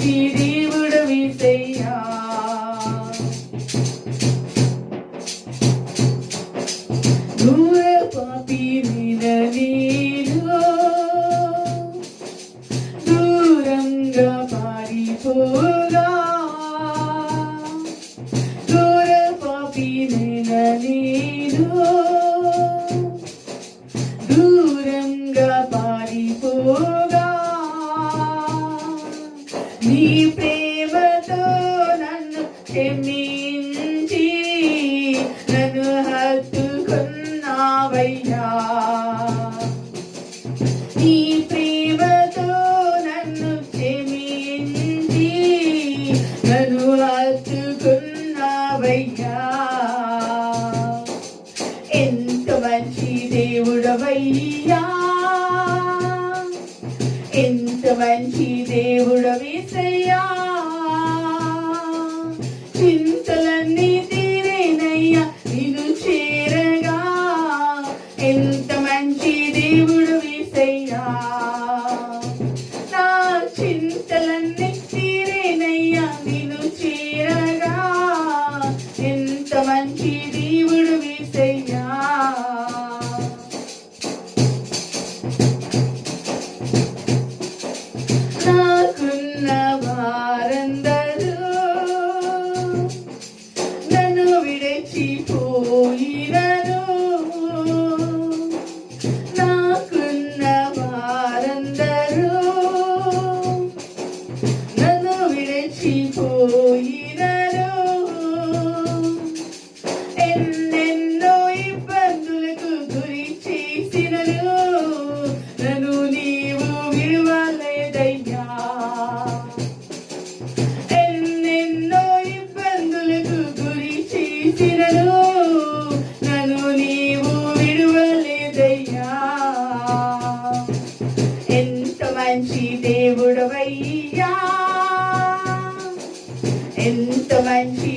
He రావయ్యా నీ ప్రేమతో నన్ను క్షమించి నన్ను అత్తుకున్నావయ్యా ఎంత మంచి దేవుడవయ్యా. ఎంత మంచి దేవుడవిసయ్యా. Bye.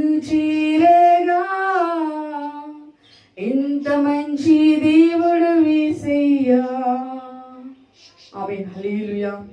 చేరగా. ఎంత మంచి దేవుడు వేసయ్యా. ఆమె హలీలుయా